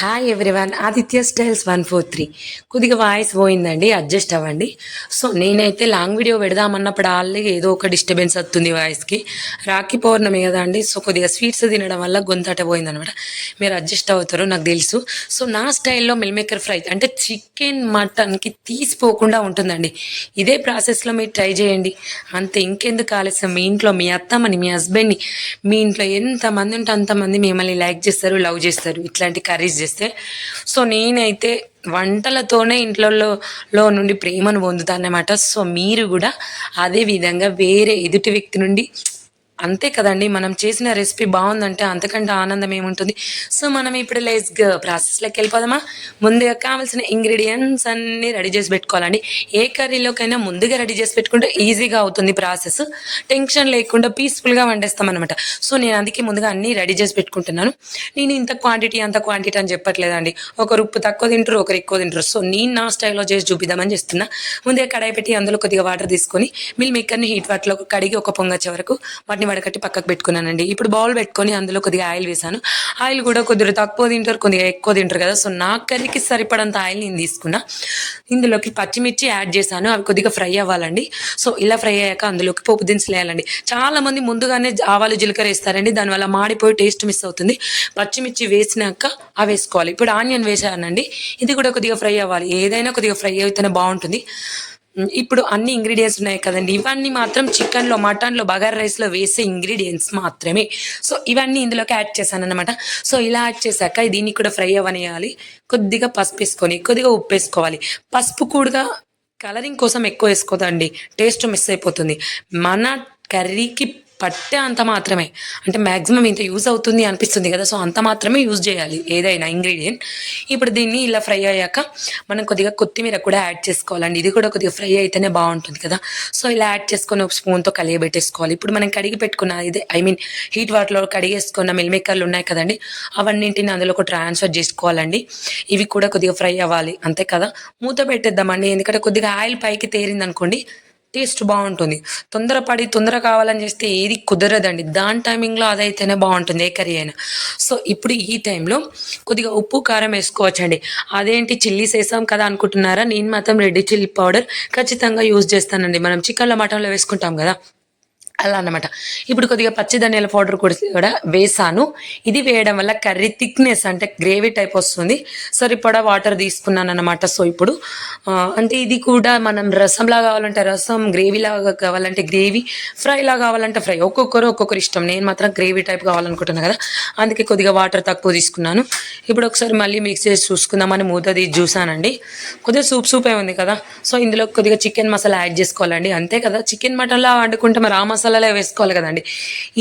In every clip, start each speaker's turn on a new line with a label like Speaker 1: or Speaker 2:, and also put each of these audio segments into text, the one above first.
Speaker 1: Hi everyone Aditya styles one four three కొద్దిగా voice పోయిందండి. Adjust అవ్వండి. సో నేనైతే లాంగ్ వీడియో పెడదామన్నప్పుడు ఆల్రెడీ ఏదో ఒక డిస్టర్బెన్స్ వస్తుంది వాయిస్కి రాఖీ పౌర్ణమి కదా అండి. సో కొద్దిగా స్వీట్స్ తినడం వల్ల గొంతట పోయిందనమాట మీరు అడ్జస్ట్ అవుతారో నాకు తెలుసు. సో నా స్టైల్లో మిల్మేకర్ ఫ్రై అంటే చికెన్ మటన్కి తీసిపోకుండా ఉంటుందండి. ఇదే ప్రాసెస్లో మీరు ట్రై చేయండి. అంతే ఇంకెందుకు ఆలస్యం? మీ ఇంట్లో మీ అత్తమ్మని మీ హస్బెండ్ని మీ ఇంట్లో ఎంతమంది ఉంటే అంతమంది మిమ్మల్ని లైక్ చేస్తారు లవ్ చేస్తారు. ఇట్లాంటి కర్రీస్ చేస్తే. సో నేనైతే వంటలతోనే ఇంట్లో నుండి ప్రేమను పొందుతానమాట సో మీరు కూడా అదే విధంగా వేరే ఎదుటి వ్యక్తి నుండి అంతే కదండి మనం చేసిన రెసిపీ బాగుందంటే అంతకంటే ఆనందం ఏముంటుంది? సో మనం ఇప్పుడు లెస్ ప్రాసెస్లోకి వెళ్ళిపోదామా? ముందుగా కావాల్సిన ఇంగ్రీడియంట్స్ అన్నీ రెడీ చేసి పెట్టుకోవాలండి. ఏ కర్రీలోకైనా ముందుగా రెడీ చేసి పెట్టుకుంటే ఈజీగా అవుతుంది ప్రాసెస్. టెన్షన్ లేకుండా పీస్ఫుల్గా వండేస్తాం అనమాట సో నేను అందుకే ముందుగా అన్నీ రెడీ చేసి పెట్టుకుంటున్నాను. నేను ఇంత క్వాంటిటీ అంత క్వాంటిటీ అని చెప్పట్లేదండి. ఒకరు ఉప్పు తక్కువ తింటారు ఒకరు ఎక్కువ తింటారు సో నేను నా స్టైల్లో చేసి చూపిద్దామని చేస్తున్నా. ముందుగా కడాయి పెట్టి అందులో కొద్దిగా వాటర్ తీసుకొని మిల్ మేకర్ని హీట్ వాటర్లో కడిగి ఒక పొంగచ్చే వరకు వాటిని వడకట్టి పక్కకు పెట్టుకున్నానండి. ఇప్పుడు బౌల్ పెట్టుకొని అందులో కొద్దిగా ఆయిల్ వేసాను ఆయిల్ కూడా కొద్దిగా తక్కువ తింటారు కొద్దిగా ఎక్కువ తింటారు కదా. సో నా కర్రీకి సరిపడంత ఆయిల్ నేను తీసుకున్నా. ఇందులోకి పచ్చిమిర్చి యాడ్ చేశాను. అవి కొద్దిగా ఫ్రై అవ్వాలండి. సో ఇలా ఫ్రై అయ్యాక అందులోకి పోపు దినుసులు వేయాలండి. చాలా మంది ముందుగానే ఆవాలు జీలకర్ర వేస్తారండి. దానివల్ల మాడిపోయి టేస్ట్ మిస్ అవుతుంది. పచ్చిమిర్చి వేసినాక అవి వేసుకోవాలి. ఇప్పుడు ఆనియన్ వేసానండి ఇది కూడా కొద్దిగా ఫ్రై అవ్వాలి. ఏదైనా కొద్దిగా ఫ్రై అయితేనే బాగుంటుంది. ఇప్పుడు అన్ని ఇంగ్రీడియంట్స్ ఉన్నాయి కదండి. ఇవన్నీ మాత్రం చికెన్లో మటన్లో బగార్ రైస్లో వేసే ఇంగ్రీడియంట్స్ మాత్రమే. సో ఇవన్నీ ఇందులోకి యాడ్ చేశాను అనమాట సో ఇలా యాడ్ చేశాక దీన్ని కూడా ఫ్రై అవ్వనియాలి కొద్దిగా పసుపు వేసుకొని కొద్దిగా ఉప్పు వేసుకోవాలి. పసుపు కూడా కలరింగ్ కోసం ఎక్కువ వేసుకోదండి. టేస్ట్ మిస్ అయిపోతుంది. మన కర్రీకి పట్టే అంత మాత్రమే. అంటే మ్యాక్సిమం ఇంత యూజ్ అవుతుంది అనిపిస్తుంది కదా సో అంత మాత్రమే యూజ్ చేయాలి ఏదైనా ఇంగ్రీడియంట్. ఇప్పుడు దీన్ని ఇలా ఫ్రై అయ్యాక మనం కొద్దిగా కొత్తిమీర కూడా యాడ్ చేసుకోవాలండి. ఇది కూడా కొద్దిగా ఫ్రై అయితేనే బాగుంటుంది కదా. సో ఇలా యాడ్ చేసుకొని ఒక స్పూన్తో కలిగబెట్టేసుకోవాలి ఇప్పుడు మనం కడిగి పెట్టుకున్న ఇదే ఐ మీన్ హీట్ వాటర్లో కడిగేసుకున్న మిల్మేకర్లు ఉన్నాయి కదండి అవన్నింటిని అందులో ఒక ట్రాన్స్ఫర్ చేసుకోవాలండి. ఇవి కూడా కొద్దిగా ఫ్రై అవ్వాలి అంతే కదా. మూత పెట్టేద్దామండి ఎందుకంటే కొద్దిగా ఆయిల్ పైకి తేరింది అనుకోండి టేస్ట్ బాగుంటుంది. తొందరపడి తొందర కావాలని చేస్తే ఏది కుదరదండి. దాని టైమింగ్లో అదైతేనే బాగుంటుంది ఏ కర్రీ అయినా. సో ఇప్పుడు ఈ టైంలో కొద్దిగా ఉప్పు కారం వేసుకోవచ్చండి. అదేంటి చిల్లీస్ వేసాం కదా అనుకుంటున్నారా? నేను మాత్రం రెడ్ చిల్లీ పౌడర్ ఖచ్చితంగా యూజ్ చేస్తానండి. మనం చికెన్లో మటన్లో వేసుకుంటాం కదా. అలా అన్నమాట. ఇప్పుడు కొద్దిగా పచ్చి ధనియాల పౌడర్ కూడా కూడా వేసాను. ఇది వేయడం వల్ల కర్రీ థిక్నెస్ అంటే గ్రేవీ టైప్ వస్తుంది. సరిపడా వాటర్ తీసుకున్నాను అనమాట సో ఇప్పుడు అంటే ఇది కూడా మనం రసంలా కావాలంటే రసం గ్రేవీ లాగా కావాలంటే గ్రేవీ ఫ్రైలా కావాలంటే ఫ్రై. ఒక్కొక్కరు ఒక్కొక్కరు ఇష్టం. నేను మాత్రం గ్రేవీ టైప్ కావాలనుకుంటున్నాను కదా. అందుకే కొద్దిగా వాటర్ తక్కువ తీసుకున్నాను. ఇప్పుడు ఒకసారి మళ్ళీ మిక్స్ చేసి చూసుకుందామని మూతది చూసానండి. కొద్దిగా సూప్ సూపే ఉంది కదా. సో ఇందులో కొద్దిగా చికెన్ మసాలా యాడ్ చేసుకోవాలండి. అంతే కదా. చికెన్ మటన్లా వండుకుంటే మరి ఆ మసాలాలో వేసుకోవాలి కదండి.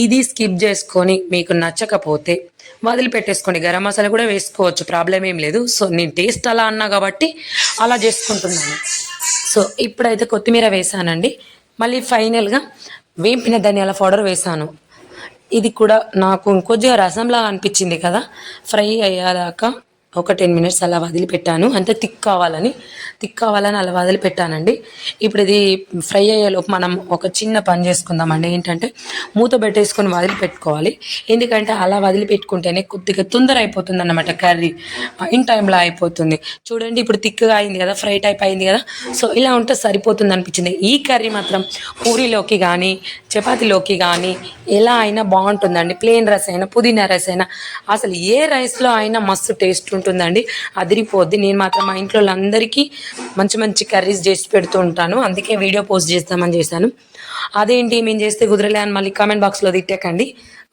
Speaker 1: ఇది స్కిప్ చేసుకొని మీకు నచ్చకపోతే వదిలిపెట్టేసుకోండి గరం మసాలా కూడా వేసుకోవచ్చు. ప్రాబ్లం ఏం లేదు. సో నేను టేస్ట్ అలా అన్నా కాబట్టి అలా చేసుకుంటున్నాను. సో ఇప్పుడైతే కొత్తిమీర వేసానండి. మళ్ళీ ఫైనల్గా వేంపిన ధనియాల పౌడర్ వేసాను. ఇది కూడా నాకు ఇంకొద్దిగా రసంలా అనిపించింది కదా. ఫ్రై అయ్యేదాకా ఒక టెన్ మినిట్స్ అలా వదిలిపెట్టాను అంటే థిక్ కావాలని థిక్ కావాలని అలా వదిలిపెట్టానండి ఇప్పుడు ఇది ఫ్రై అయ్యేలోపు మనం ఒక చిన్న పని చేసుకుందామండి. ఏంటంటే మూత పెట్టేసుకొని వదిలిపెట్టుకోవాలి ఎందుకంటే అలా వదిలిపెట్టుకుంటేనే కొద్దిగా తొందర అయిపోతుంది అన్నమాట కర్రీ ఇన్ టైంలో అయిపోతుంది. చూడండి ఇప్పుడు థిక్గా అయింది కదా ఫ్రై టైప్ అయింది కదా. సో ఇలా ఉంటే సరిపోతుంది అనిపించింది. ఈ కర్రీ మాత్రం పూరీలోకి కానీ చపాతీలోకి కానీ ఎలా అయినా బాగుంటుందండి. ప్లేన్ రైస్ అయినా పుదీనా రైస్ అయినా అసలు ఏ రైస్లో అయినా మస్తు టేస్ట్ ఉంటుందండి అదిరిపోద్ది. నేను మాత్రం మా ఇంట్లో అందరికీ మంచి మంచి కర్రీస్ చేసి పెడుతూ ఉంటాను. అందుకే వీడియో పోస్ట్ చేస్తామని చేశాను. అదేంటి మేము చేస్తే కుదరలే అని మళ్ళీ కామెంట్ బాక్స్లో తిట్టకండి.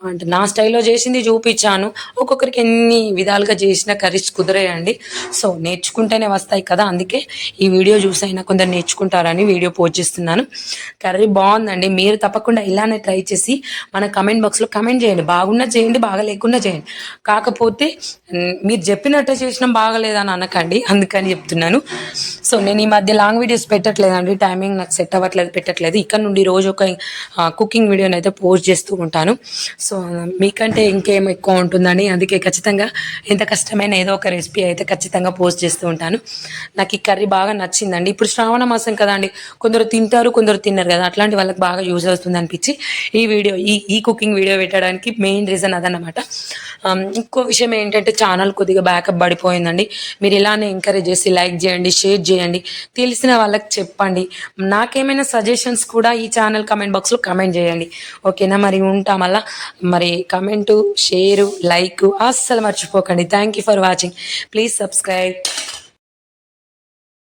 Speaker 1: అంటే. నా స్టైల్లో చేసింది చూపించాను. ఒక్కొక్కరికి ఎన్ని విధాలుగా చేసిన కర్రీస్ కుదరేయండి. సో నేర్చుకుంటేనే వస్తాయి కదా. అందుకే ఈ వీడియో చూసైనా కొందరు నేర్చుకుంటారని వీడియో పోస్ట్ చేస్తున్నాను. కర్రీ బాగుందండి. మీరు తప్పకుండా ఇలానే ట్రై చేసి మన కమెంట్ బాక్స్లో కమెంట్ చేయండి. బాగున్నా చేయండి బాగా లేకుండా చేయండి. కాకపోతే మీరు చెప్పినట్టే చేసినా బాగలేదని అనకండి. అందుకని చెప్తున్నాను. సో నేను ఈ మధ్య లాంగ్ వీడియోస్ పెట్టట్లేదండి. టైమింగ్ నాకు సెట్ అవ్వట్లేదు పెట్టట్లేదు. ఇక్కడ నుండి రోజు ఒక కుకింగ్ వీడియోని అయితే పోస్ట్ చేస్తూ ఉంటాను. సో మీకంటే ఇంకేం ఎక్కువ ఉంటుందని అందుకే ఖచ్చితంగా ఎంత కష్టమైన ఏదో ఒక రెసిపీ అయితే ఖచ్చితంగా పోస్ట్ చేస్తూ ఉంటాను. నాకు ఈ కర్రీ బాగా నచ్చిందండి. ఇప్పుడు శ్రావణ మాసం కదా అండి. కొందరు తింటారు కొందరు తిన్నారు కదా. అట్లాంటి వాళ్ళకి బాగా యూజ్ అవుతుంది అనిపించి ఈ వీడియో ఈ ఈ కుకింగ్ వీడియో పెట్టడానికి మెయిన్ రీజన్ అదనమాట ఇంకో విషయం ఏంటంటే ఛానల్ కొద్దిగా బ్యాకప్ పడిపోయిందండి. మీరు ఇలానే ఎంకరేజ్ చేసి లైక్ చేయండి షేర్ చేయండి. తెలిసిన వాళ్ళకి చెప్పండి. నాకేమైనా సజెషన్స్ కూడా ఈ ఛానల్ కమెంట్ బాక్స్లో కమెంట్ చేయండి. ఓకేనా? మరి ఉంటాం మళ్ళీ మరి కమెంటు షేరు లైక్ అస్సలు మర్చిపోకండి. Thank you for watching please subscribe